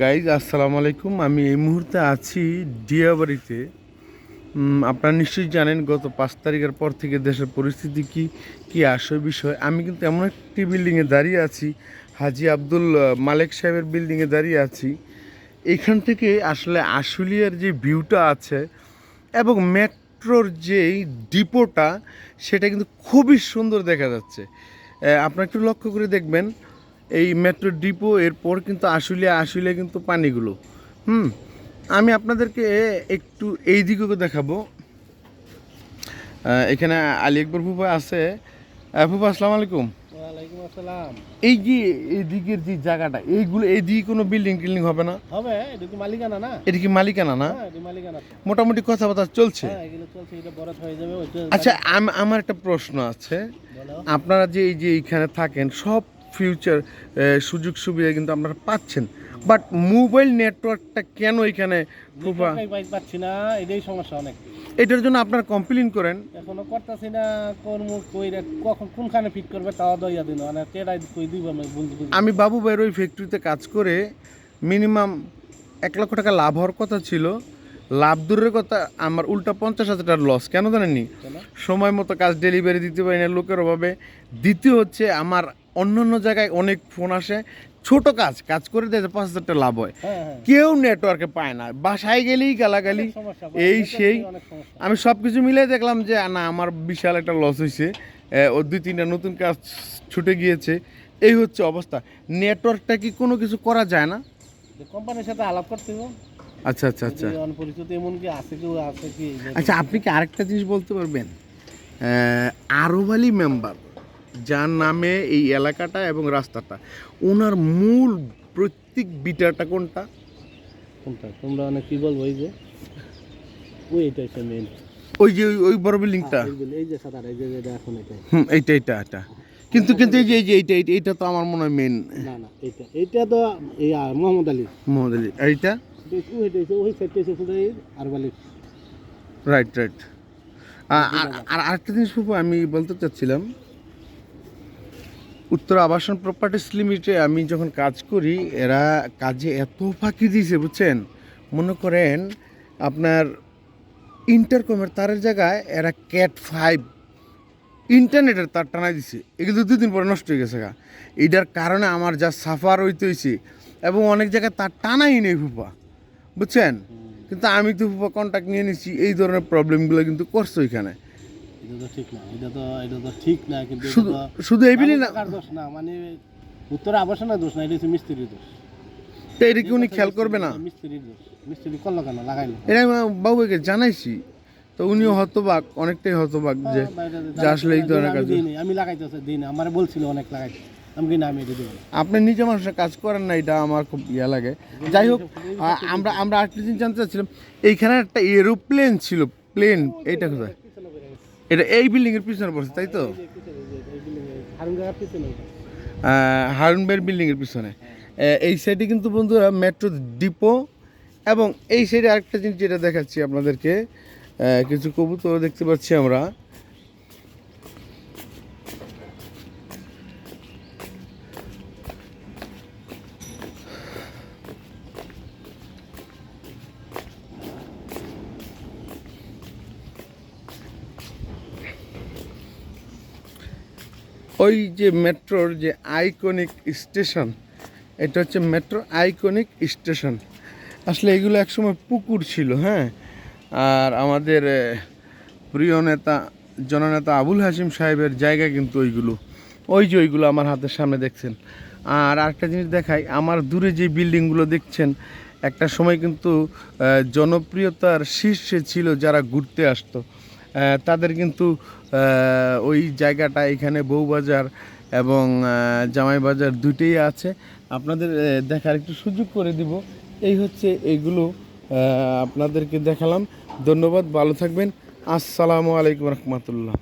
Guys আসসালামু আলাইকুম। আমি এই মুহূর্তে আছি ডিয়াবাড়িতে। আপনারা নিশ্চয়ই জানেন গত পাঁচ তারিখের পর থেকে দেশের পরিস্থিতি কি কি আসে বিষয়। আমি কিন্তু এমন একটি বিল্ডিংয়ে দাঁড়িয়ে আছি, হাজি আব্দুল মালেক সাহেবের বিল্ডিংয়ে দাঁড়িয়ে আছি। এখান থেকে আসলে আশুলিয়ার যে ভিউটা আছে এবং মেট্রোর যেই ডিপোটা সেটা কিন্তু খুবই সুন্দর দেখা যাচ্ছে। আপনারা একটু লক্ষ্য করে দেখবেন এই মেট্রো ডিপো এরপর কিন্তু আশুলিয়া আশুলিয়া কিন্তু পানিগুলো। হুম আমি আপনাদেরকে একটু এই দিকেও দেখাবো। এখানে আলী আকবর ফুফা আছে। ফুফা আসসালামু আলাইকুম। এই যে এই দিকের যে জায়গাটা এইগুলো এই দিকে কোনো বিল্ডিং টিল্ডিং হবে না? হবে এটা কি মালিকানা না? এটা কি মালিকানা না? হ্যাঁ। মোটামুটি কথাবার্তা চলছে। হ্যাঁ আচ্ছা আম- আমার একটা প্রশ্ন আছে। আপনারা যে এই যে এইখানে থাকেন সব ফিউচার সুযোগ সুবিধা কিন্তু আপনারা পাচ্ছেন। বাট মোবাইল নেটওয়ার্কটা কেন এখানে পাচ্ছি না এটাই সমস্যা অনেক। এটার জন্য আপনারা কমপ্লেন করেন। এখনও করতেছি না কোন মুখ কইরা কখন কোনখানে ফিট করবে তাও দইয়া দিন মানে কই দিব আমি বাবু ভাইয়ের ওই ফ্যাক্টরিতে কাজ করে মিনিমাম এক লক্ষ টাকা লাভ হওয়ার কথা ছিল। লাভ দূরের কথা আমার উল্টা পঞ্চাশ হাজার টাকার লস কেন জানেননি? সময় মতো কাজ ডেলিভারি দিতে পারি না লোকের অভাবে। দ্বিতীয় হচ্ছে আমার অন্য অন্য জায়গায় অনেক ফোন আসে। ছোট কাজ কাজ করে দেয় পাঁচ হাজার টাকা লাভ হয়। হ্যাঁ হ্যাঁ। কেউ নেটওয়ার্কে পায় না। বাসায় গেলেই গালাগালি। এই সেই। আমি সব কিছু মিলে দেখলাম যে না আমার বিশাল একটা লস হয়েছে ও দুই তিনটা নতুন কাজ ছুটে গিয়েছে। এই হচ্ছে অবস্থা। নেটওয়ার্কটা কি কোনো কিছু করা যায় না? কোম্পানির সাথে আলাপ করতে হবে আচ্ছা আচ্ছা আচ্ছা। অনপরিচিত এমন কি আছে কেউ আছে কি? আচ্ছা আপনি কি আরেকটা জিনিস বলতে পারবেন? আরব আলী মেম্বার যার নামে এই এলাকাটা এবং রাস্তাটা। ওনার মূল প্রত্যেক বিটাটা কোনটা? কোনটা? তোমরা অনেক কি বলব এই যে? ওই এটা হচ্ছে মেন ওই যে ওই- ওই বড় বিল্ডিংটা? এই যে সাদা এই যে এটা এখন এটা। হুম এইটা এইটা এটা কিন্তু কিন্তু এই যে এই যে এইটা এইটা এইটা তো আমার মনে হয় মেন না না এটা এটা তো এই মোহাম্মদ আলী। মোহাম্মদ আলী। এইটা? ওই এটা ওই সাইডটা এসে পুরো আর বালি। রাইট রাইট আর আরেকটা জিনিস আমি বলতে চাচ্ছিলাম উত্তর আবাসন প্রপার্টিস লিমিটে আমি যখন কাজ করি, এরা কাজে এত ফাঁকি দিয়েছে, বুঝছেন? মনে করেন আপনার ইন্টারকমের তারের জায়গায় এরা ক্যাট ফাইভ ইন্টারনেটের তার টানাই দিছে। এগুলো দুই দিন পরে নষ্ট হয়ে গেছে গা। এটার কারণে আমার যা সাফার হইতে হয়েছে এবং অনেক জায়গায় তার টানাই নেই ফুফা, বুঝছেন? কিন্তু আমি তো ফুফা কন্ট্যাক্ট নিয়ে নিচ্ছি এই ধরনের প্রবলেমগুলো কিন্তু করছ এখানে এটা তো ঠিক না এটা তো এটা তো ঠিক না কিন্তু শুধু শুধু এই বিলি না দোষ না মানে উত্তরে আবাসনের দোষ না এটা হচ্ছে মিস্ত্রির দোষ। তো এটা কি উনি খেয়াল করবে না? মিস্ত্রির দোষ মিস্ত্রি করল কেন? লাগাইলো এটা আমি বাবুকে জানাইছি তো উনিও হতবাক অনেকটাই হতবাক যে হ্যাঁ, যে আসলে এই ধরনের আমি কাজ দিইনি, আমি লাগাইতে দিই আমার বলছিল অনেক লাগাইতে আমি কি না আমি এটা দেবো না আপনি নিজে মানুষের কাজ করেন না এটা আমার খুব ইয়া লাগে। যাই হোক আমরা আমরা আরেকটা জিনিস জানতে চাচ্ছিলাম এইখানে একটা এরোপ্লেন ছিল প্লেন এইটা কোথায়? এটা এই বিল্ডিং এর পিছনে পড়ছে, তাই তো? হারুন ভাইয়ের বিল্ডিং এর পিছনে এই সাইডে কিন্তু বন্ধুরা মেট্রো ডিপো এবং এই সাইডে আরেকটা জিনিস যেটা দেখাচ্ছি আপনাদেরকে কিছু কবুতর দেখতে পাচ্ছি আমরা। ওই যে মেট্রোর যে আইকনিক স্টেশন, এটা হচ্ছে মেট্রো আইকনিক স্টেশন। আসলে এগুলো একসময় পুকুর ছিল হ্যাঁ? আর আমাদের প্রিয় নেতা, জননেতা আবুল হাসিম সাহেবের জায়গা কিন্তু ওইগুলো। ওই যে ওইগুলো আমার হাতের সামনে দেখছেন। আর আরেকটা জিনিস দেখাই, আমার দূরে যে বিল্ডিংগুলো দেখছেন, একটা সময় কিন্তু জনপ্রিয়তার শীর্ষে ছিল যারা ঘুরতে আসতো। তাদের কিন্তু ওই জায়গাটা এখানে বউবাজার এবং জামাই বাজার দুইটাই আছে। আপনাদের দেখার একটু সুযোগ করে দিব। এই হচ্ছে এগুলো আপনাদেরকে দেখালাম। ধন্যবাদ, ভালো থাকবেন। আসসালামু আলাইকুম রহমতুল্লাহ।